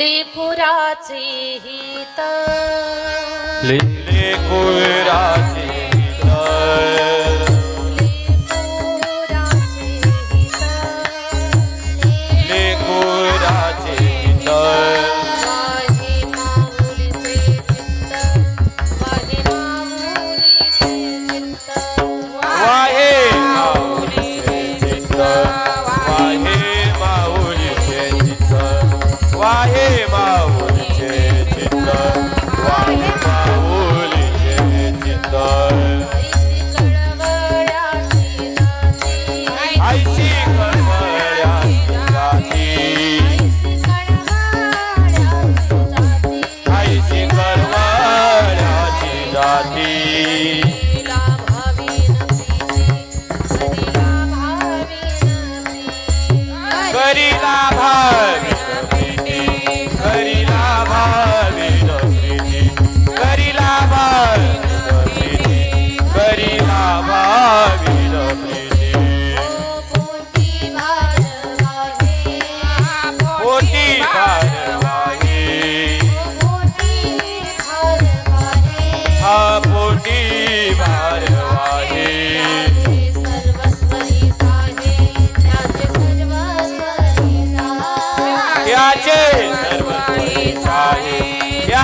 लेखुराचे हित. लेखुराचे जाती। करीला भाव।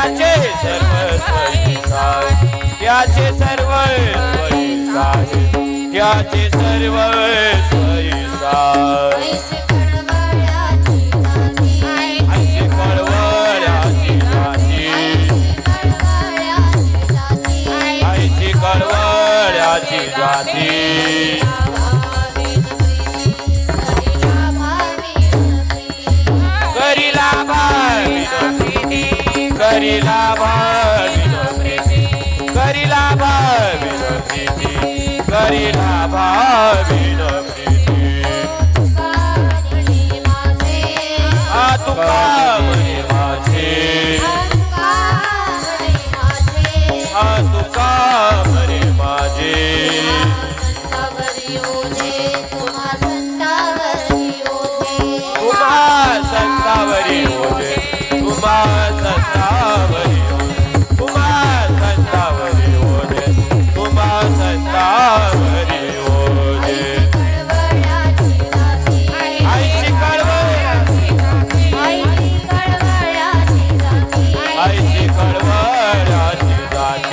त्याचे सर्व त्याचे सर्व त्याचे सर्व स्वयंसा करीला भावी करीला भावी प्रीती करीला भावी प्रीती हा तुका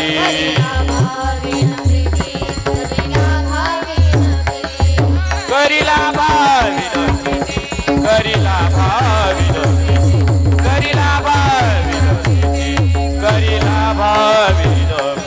नगरी करिला भावी करिला भावी करिला भावी भावी